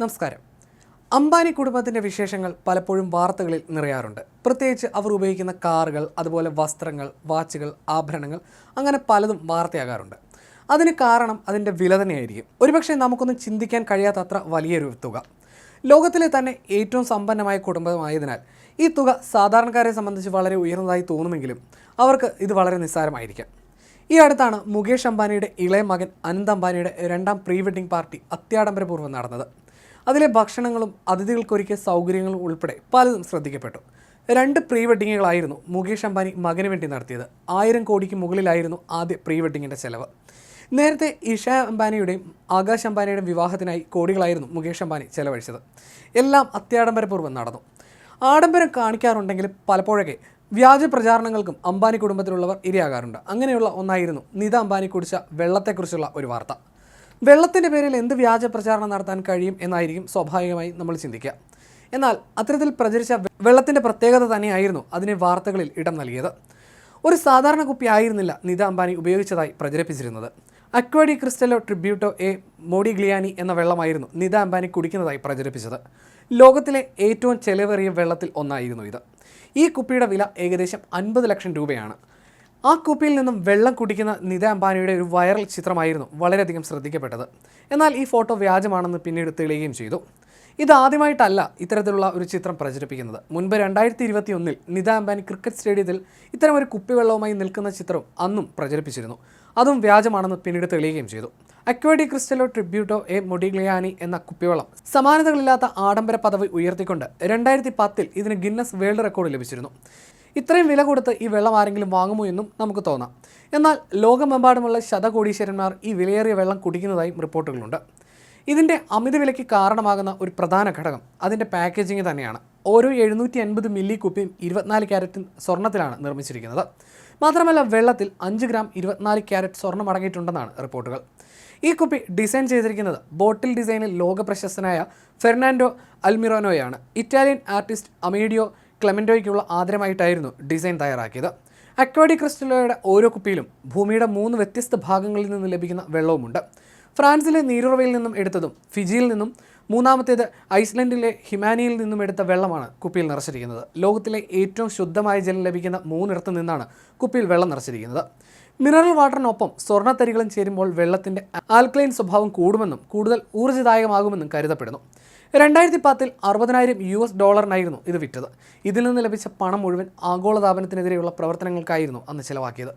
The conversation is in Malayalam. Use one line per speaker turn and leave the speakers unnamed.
നമസ്കാരം. അംബാനി കുടുംബത്തിന്റെ വിശേഷങ്ങൾ പലപ്പോഴും വാർത്തകളിൽ നിറയാറുണ്ട്. പ്രത്യേകിച്ച് അവർ ഉപയോഗിക്കുന്ന കാറുകൾ അതുപോലെ വസ്ത്രങ്ങൾ വാച്ചുകൾ ആഭരണങ്ങൾ അങ്ങനെ പലതും വാർത്തയാകാറുണ്ട്. അതിന് കാരണം അതിന്റെ വില തന്നെയായിരിക്കും. ഒരുപക്ഷെ നമുക്കൊന്നും ചിന്തിക്കാൻ കഴിയാത്തത്ര വലിയൊരു തുക. ലോകത്തിലെ തന്നെ ഏറ്റവും സമ്പന്നമായ കുടുംബമായതിനാൽ ഈ തുക സാധാരണക്കാരെ സംബന്ധിച്ച് വളരെ ഉയർന്നതായി തോന്നുമെങ്കിലും അവർക്ക് ഇത് വളരെ നിസ്സാരമായിരിക്കാം. ഈ അടുത്താണ് മുകേഷ് അംബാനിയുടെ ഇളയ മകൻ അനന്ത് അംബാനിയുടെ രണ്ടാം പ്രീ വെഡിംഗ് പാർട്ടി അത്യാഡംബരപൂർവം നടന്നത്. അതിലെ ഭക്ഷണങ്ങളും അതിഥികൾക്കൊരുക്കിയ സൗകര്യങ്ങളും ഉൾപ്പെടെ പലതും ശ്രദ്ധിക്കപ്പെട്ടു. രണ്ട് പ്രീ വെഡിങ്ങുകളായിരുന്നു മുകേഷ് അംബാനി മകന് വേണ്ടി നടത്തിയത്. ആയിരം കോടിക്ക് മുകളിലായിരുന്നു ആദ്യ പ്രീ വെഡിങ്ങിന്റെ ചെലവ്. നേരത്തെ ഇഷ അംബാനിയുടെയും ആകാശ് അംബാനിയുടെയും വിവാഹത്തിനായി കോടികളായിരുന്നു മുകേഷ് അംബാനി ചെലവഴിച്ചത്. എല്ലാം അത്യാഡംബരപൂർവം നടന്നു. ആഡംബരം കാണിക്കാറുണ്ടെങ്കിലും പലപ്പോഴൊക്കെ വ്യാജ പ്രചാരണങ്ങൾക്കും അംബാനി കുടുംബത്തിലുള്ളവർ ഇരയാകാറുണ്ട്. അങ്ങനെയുള്ള ഒന്നായിരുന്നു നിത അംബാനി കുടിച്ച വെള്ളത്തെക്കുറിച്ചുള്ള ഒരു വാർത്ത. വെള്ളത്തിന്റെ പേരിൽ എന്ത് വ്യാജ പ്രചാരണം നടത്താൻ കഴിയും എന്നായിരിക്കും സ്വാഭാവികമായി നമ്മൾ ചിന്തിക്കുക. എന്നാൽ അത്തരത്തിൽ പ്രചരിച്ച വെള്ളത്തിന്റെ പ്രത്യേകത തന്നെയായിരുന്നു അതിനെ വാർത്തകളിൽ ഇടം നൽകിയത്. ഒരു സാധാരണ കുപ്പി ആയിരുന്നില്ല നിത അംബാനി ഉപയോഗിച്ചതായി പ്രചരിപ്പിച്ചിരുന്നത്. Acqua di Cristallo Tributo a Modigliani എന്ന വെള്ളമായിരുന്നു നിത അംബാനി കുടിക്കുന്നതായി പ്രചരിപ്പിച്ചത്. ലോകത്തിലെ ഏറ്റവും ചെലവേറിയ വെള്ളത്തിൽ ഒന്നായിരുന്നു ഇത്. ഈ കുപ്പിയുടെ വില ഏകദേശം അൻപത് ലക്ഷം രൂപയാണ്. ആ കുപ്പിയിൽ നിന്നും വെള്ളം കുടിക്കുന്ന നിത അംബാനിയുടെ ഒരു വൈറൽ ചിത്രമായിരുന്നു വളരെയധികം ശ്രദ്ധിക്കപ്പെട്ടത്. എന്നാൽ ഈ ഫോട്ടോ വ്യാജമാണെന്ന് പിന്നീട് തെളിയുകയും ചെയ്തു. ഇതാദ്യമായിട്ടല്ല ഇത്തരത്തിലുള്ള ഒരു ചിത്രം പ്രചരിപ്പിക്കുന്നത്. മുൻപ് രണ്ടായിരത്തി ഇരുപത്തി ഒന്നിൽ നിത അംബാനി ക്രിക്കറ്റ് സ്റ്റേഡിയത്തിൽ ഇത്തരം ഒരു കുപ്പിവെള്ളവുമായി നിൽക്കുന്ന ചിത്രം അന്നും പ്രചരിപ്പിച്ചിരുന്നു. അതും വ്യാജമാണെന്ന് പിന്നീട് തെളിയുകയും ചെയ്തു. അക്വേഡി ക്രിസ്റ്റലോ ട്രിബ്യൂട്ടോ എ മൊഡിഗ്ലിയാനി എന്ന കുപ്പിവെള്ളം സമാനതകളില്ലാത്ത ആഡംബര പദവി ഉയർത്തിക്കൊണ്ട് രണ്ടായിരത്തി പത്തിൽ ഇതിന് ഗിന്നസ് വേൾഡ് റെക്കോർഡ് ലഭിച്ചിരുന്നു. ഇത്രയും വില കൊടുത്ത് ഈ വെള്ളം ആരെങ്കിലും വാങ്ങുമോ എന്നും നമുക്ക് തോന്നാം. എന്നാൽ ലോകമെമ്പാടുമുള്ള ശതകോടീശ്വരന്മാർ ഈ വിലയേറിയ വെള്ളം കുടിക്കുന്നതായും റിപ്പോർട്ടുകളുണ്ട്. ഇതിന്റെ അമിത വിലയ്ക്ക് കാരണമാകുന്ന ഒരു പ്രധാന ഘടകം അതിന്റെ പാക്കേജിങ് തന്നെയാണ്. ഓരോ എഴുന്നൂറ്റി അൻപത് മില്ലി കുപ്പിയും ഇരുപത്തിനാല് ക്യാരറ്റ് സ്വർണത്തിലാണ് നിർമ്മിച്ചിരിക്കുന്നത്. മാത്രമല്ല വെള്ളത്തിൽ അഞ്ച് ഗ്രാം ഇരുപത്തിനാല് ക്യാരറ്റ് സ്വർണം അടങ്ങിയിട്ടുണ്ടെന്നാണ് റിപ്പോർട്ടുകൾ. ഈ കുപ്പി ഡിസൈൻ ചെയ്തിരിക്കുന്നത് ബോട്ടിൽ ഡിസൈനിൽ ലോക പ്രശസ്തനായ ഫെർണാൻഡോ അൽമിറോനോയാണ്. ഇറ്റാലിയൻ ആർട്ടിസ്റ്റ് അമീഡിയോ ക്ലെമന്റോയ്ക്കുള്ള ആദരമായിട്ടായിരുന്നു ഡിസൈൻ തയ്യാറാക്കിയത്. അക്വാഡി ക്രിസ്റ്റലോയുടെ ഓരോ കുപ്പിയിലും ഭൂമിയുടെ മൂന്ന് വ്യത്യസ്ത ഭാഗങ്ങളിൽ നിന്ന് ലഭിക്കുന്ന വെള്ളവുമുണ്ട്. ഫ്രാൻസിലെ നീരുറവയിൽ നിന്നും എടുത്തതും ഫിജിയിൽ നിന്നും മൂന്നാമത്തേത് ഐസ്ലൻഡിലെ ഹിമാനിയിൽ നിന്നും എടുത്ത വെള്ളമാണ് കുപ്പിയിൽ നിറച്ചിരിക്കുന്നത്. ലോകത്തിലെ ഏറ്റവും ശുദ്ധമായ ജലം ലഭിക്കുന്ന മൂന്നിടത്തു നിന്നാണ് കുപ്പിയിൽ വെള്ളം നിറച്ചിരിക്കുന്നത്. മിനറൽ വാട്ടറിനൊപ്പം സ്വർണത്തരികളും ചേരുമ്പോൾ വെള്ളത്തിന്റെ ആൽക്ലൈൻ സ്വഭാവം കൂടുമെന്നും കൂടുതൽ ഊർജദായകമാകുമെന്നും കരുതപ്പെടുന്നു. രണ്ടായിരത്തി പത്തിൽ അറുപതിനായിരം യു എസ് ഡോളറിനായിരുന്നു ഇത് വിറ്റത്. ഇതിൽ നിന്ന് ലഭിച്ച പണം മുഴുവൻ ആഗോളതാപനത്തിനെതിരെയുള്ള പ്രവർത്തനങ്ങൾക്കായിരുന്നു അന്ന് ചിലവാക്കിയത്.